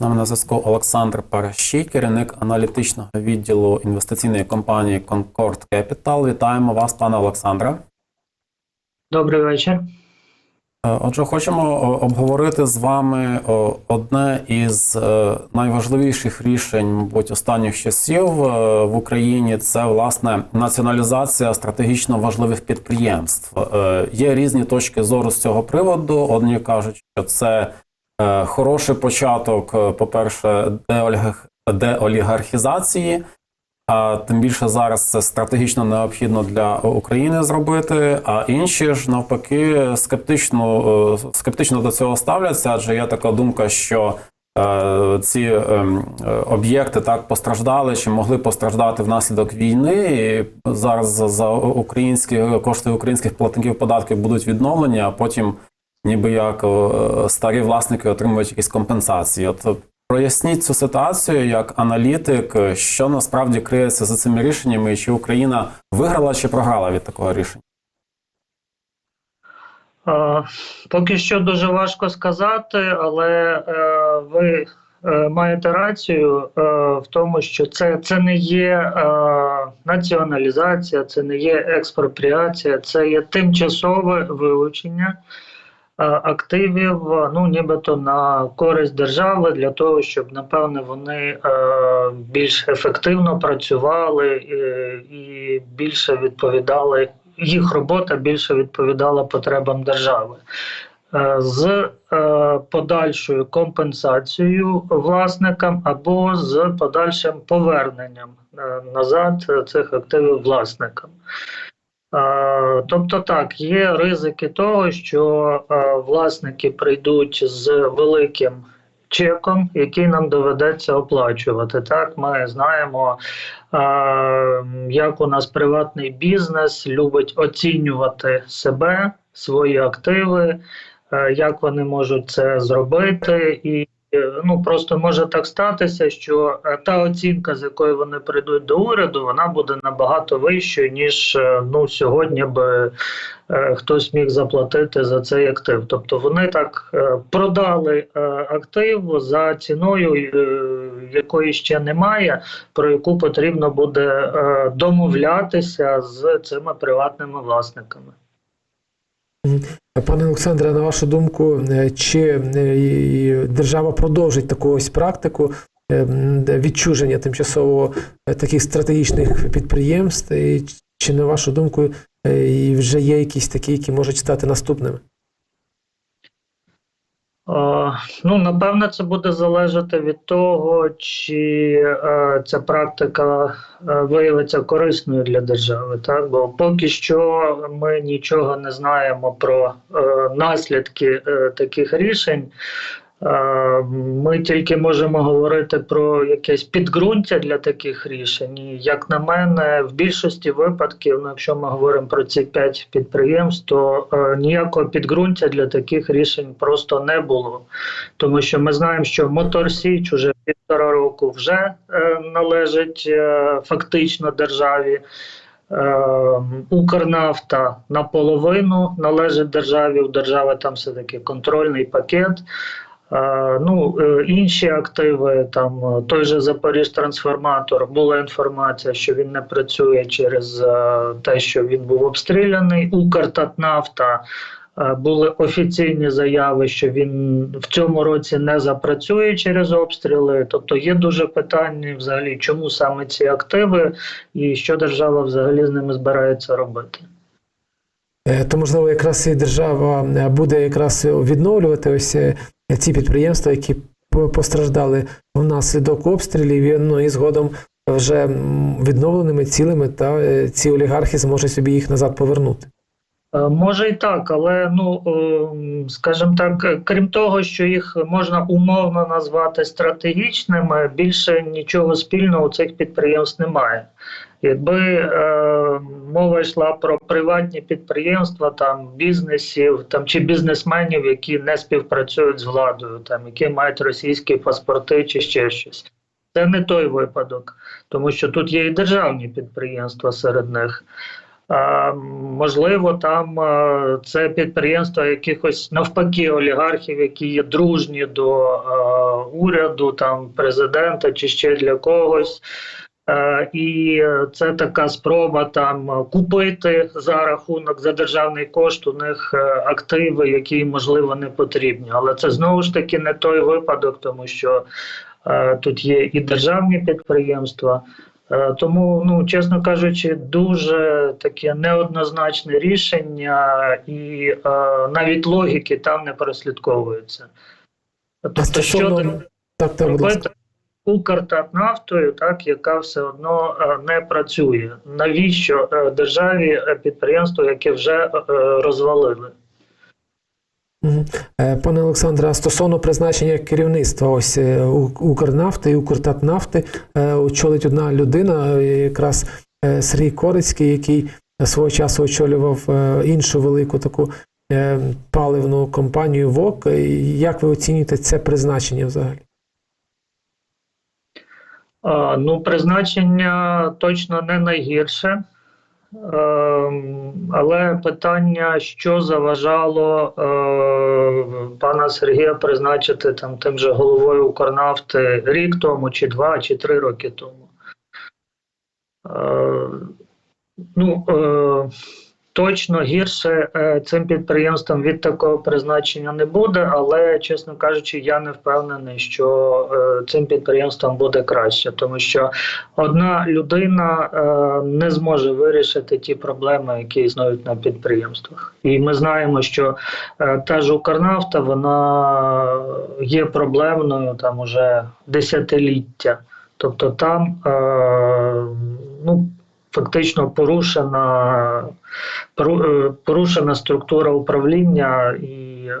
З нами на зв'язку Олександр Паращій, керівник аналітичного відділу інвестиційної компанії Concord Capital. Вітаємо вас, пане Олександре. Добрий вечір. Е, Отже, хочемо обговорити з вами одне із е, найважливіших рішень, мабуть, останніх часів е, в Україні. Це власне націоналізація стратегічно важливих підприємств. Е, Є різні точки зору з цього приводу. Одні кажуть, що це е, хороший початок, е, по-перше, деоліг- деолігархізації. А тим більше зараз це стратегічно необхідно для України зробити. А інші ж навпаки скептично, е, скептично до цього ставляться, адже є така думка, що е, ці ем, е, об'єкти так постраждали чи могли постраждати внаслідок війни. І зараз за, за українські кошти українських платників податків будуть відновлені, а потім, ніби як е, старі власники отримують якісь компенсації. От Проясніть цю ситуацію як аналітик, що насправді криється за цими рішеннями, і чи Україна виграла чи програла від такого рішення? Е, Поки що дуже важко сказати, але е, ви е, маєте рацію е, в тому, що це, це не є е, націоналізація, це не є експропріація, це є тимчасове вилучення е, активів, е, ну нібито на користь держави для того, щоб напевне вони е, більш ефективно працювали е, і більше відповідали. Їх робота більше відповідала потребам держави Е, з е, подальшою компенсацією власникам або з подальшим поверненням е, назад цих активів власникам. Тобто так, є ризики того, що е, власники прийдуть з великим чеком, який нам доведеться оплачувати. Так, ми знаємо, е, як у нас приватний бізнес любить оцінювати себе, свої активи, е, як вони можуть це зробити, і ну просто може так статися, що е, та оцінка, з якою вони прийдуть до уряду, вона буде набагато вищою, ніж е, ну сьогодні би е, хтось міг заплатити за цей актив. Тобто вони так е, продали е, актив за ціною, е, якої ще немає, про яку потрібно буде е, домовлятися з цими приватними власниками. Пане Олександре, на вашу думку, е, чи е, держава продовжить таку ось практику е, відчуження тимчасово таких стратегічних підприємств, чи на вашу думку вже є якісь такі, які можуть стати наступними? Е, Ну, напевне, це буде залежати від того, чи е, ця практика е, виявиться корисною для держави. Так? Бо поки що ми нічого не знаємо про е, наслідки е, таких рішень. Е, Ми тільки можемо говорити про якесь підґрунтя для таких рішень. Як на мене, в більшості випадків, ну, якщо ми говоримо про ці п'ять підприємств, то е, ніякого підґрунтя для таких рішень просто не було. Тому що ми знаємо, що Мотор Січ уже півтора року вже е, належить фактично державі. Укрнафта наполовину належить державі. У держави там все таки контрольний пакет. Ну, е, інші активи, там е, той же Запоріжтрансформатор, була інформація, що він не працює через е, те, що він був обстріляний. Укртатнафта були офіційні заяви, що він в цьому році не запрацює через обстріли. Тобто є дуже питання взагалі, чому саме ці активи і що держава взагалі з ними збирається робити. То можливо, якраз і держава буде якраз відновлювати ось ці підприємства, які по- постраждали внаслідок обстрілів, ну і згодом вже відновленими цілими, та е, ці олігархи зможуть собі їх назад повернути. Е, Може і так, але ну ем, скажімо так, е, крім того, що їх можна умовно назвати стратегічними, більше нічого спільного у цих підприємств немає. Якби е, мова йшла про приватні підприємства, там бізнесів там чи бізнесменів, які не співпрацюють з владою, там які мають російські паспорти чи ще щось. Це не той випадок, тому що тут є і державні підприємства серед них. Можливо, там це підприємства якихось навпаки олігархів, які є дружні до уряду, там президента чи ще для когось. І це така спроба там купити за рахунок за державний кошт у них е, активи, які можливо не потрібні. Але це знову ж таки не той випадок, тому що е, тут є і державні підприємства. Е, Тому, ну чесно кажучи, дуже таке неоднозначне рішення, і е, навіть логіки там не прослідковується. А Тобто, що стосовно так, Укртатнафтою, так яка все одно е, не працює. Навіщо е, державі підприємство, яке вже розвалили? Е, Пане Олександре, стосовно призначення керівництва, ось е, Укрнафти і Укртатнафти е, очолить одна людина, якраз Сергій Корицький, який свого часу очолював іншу велику таку паливну компанію ВОК. Як ви оцінюєте це призначення взагалі? Ну, призначення точно не найгірше. Ем, Але питання, що заважало е, пана Сергія призначити там тим же головою Укрнафти рік тому, чи два, чи три роки тому. Е, Ну, е, точно гірше е, цим підприємствам від такого призначення не буде, але, чесно кажучи, я не впевнений, що е, цим підприємствам буде краще, тому що одна людина е, не зможе вирішити ті проблеми, які існують на підприємствах. І ми знаємо, що та ж Укрнафта вона є проблемною там уже десятиліття. Тобто там ну, фактично порушена, е, порушена структура управління і е,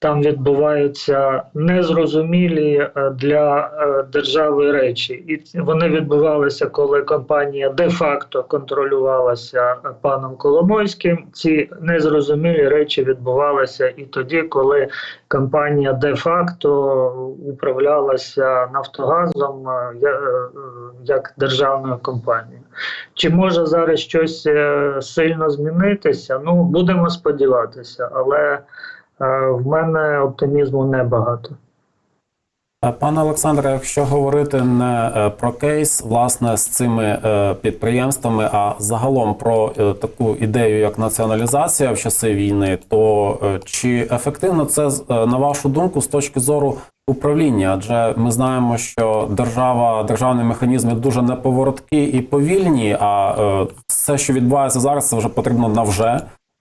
там відбуваються незрозумілі е, для е, держави речі, і вони відбувалися, коли компанія де-факто контролювалася е, паном Коломойським. Ці незрозумілі речі відбувалися і тоді, коли компанія де-факто управлялася Нафтогазом як державною компанією. Чи може зараз щось сильно змінитися? Ну будемо сподіватися, але. В мене оптимізму небагато. Е, Пане Олександре, якщо говорити не е, про кейс, власне, з цими е, підприємствами, а загалом про таку ідею, як націоналізація в часи війни, то чи ефективно це на вашу думку з точки зору управління? Адже ми знаємо, що держава, державні механізми дуже неповороткі і повільні. А все, що відбувається зараз, це вже потрібно навже.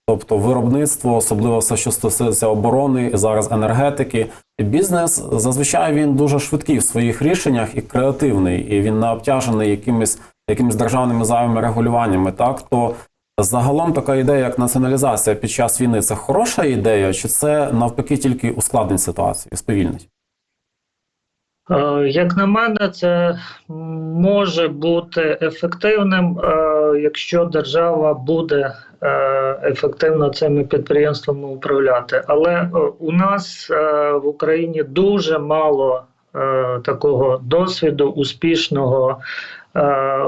Тобто виробництво, особливо все, що стосується оборони, і зараз енергетики. Бізнес зазвичай він дуже швидкий в своїх рішеннях і креативний, і він не обтяжений якимись, якимись державними зайвими регулюваннями. Так то загалом така ідея, як націоналізація під час війни, це хороша ідея, чи це навпаки тільки ускладнить ситуацію, сповільнить? Е, Як на мене, це може бути ефективним, е, якщо держава буде е, ефективно цими підприємствами управляти. Але е, у нас е, в Україні дуже мало такого досвіду успішного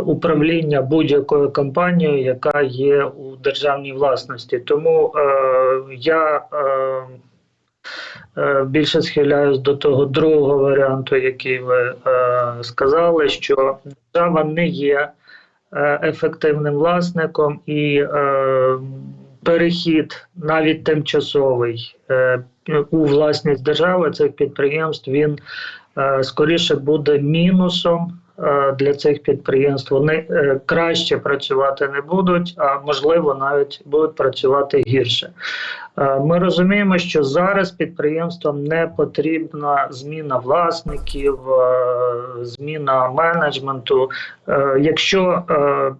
управління будь-якою компанією, яка є у державній власності. Тому я. Більше схиляюсь до того другого варіанту, який ви сказали, що держава не є ефективним власником і е, перехід, навіть тимчасовий, е, у власність держави цих підприємств він е, скоріше буде мінусом. е, Для цих підприємств вони е, краще працювати не будуть, а можливо навіть будуть працювати гірше. Е, Ми розуміємо, що зараз підприємствам не потрібна зміна власників, е, зміна менеджменту. Е, Якщо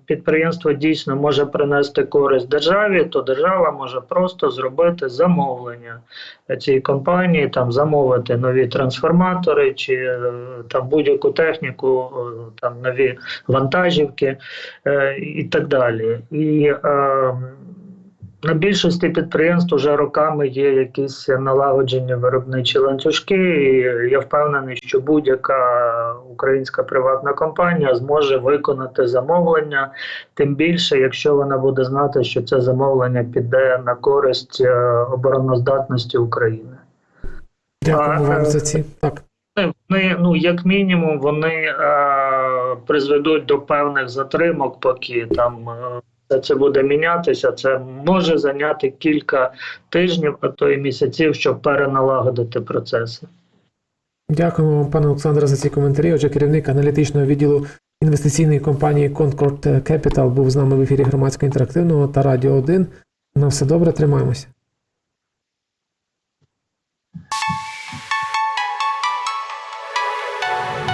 підприємство дійсно може принести користь державі, то держава може просто зробити замовлення цій компанії, там замовити нові трансформатори чи там будь-яку техніку, там нові вантажівки і так далі. І на більшості підприємств вже роками є якісь налагоджені виробничі ланцюжки. І я впевнений, що будь-яка українська приватна компанія зможе виконати замовлення, тим більше, якщо вона буде знати, що це замовлення піде на користь е, обороноздатності України. Дякуємо А, вам е, за ці. Так. Вони, ну як мінімум, вони е, призведуть до певних затримок, поки там е, це буде мінятися. Це може зайняти кілька тижнів, а то й місяців, щоб переналагодити процеси. Дякуємо вам, пане Олександре, за ці коментарі. Отже, керівник аналітичного відділу інвестиційної компанії Concord Capital був з нами в ефірі громадського інтерактивного та Радіо 1. На все добре, тримаємося.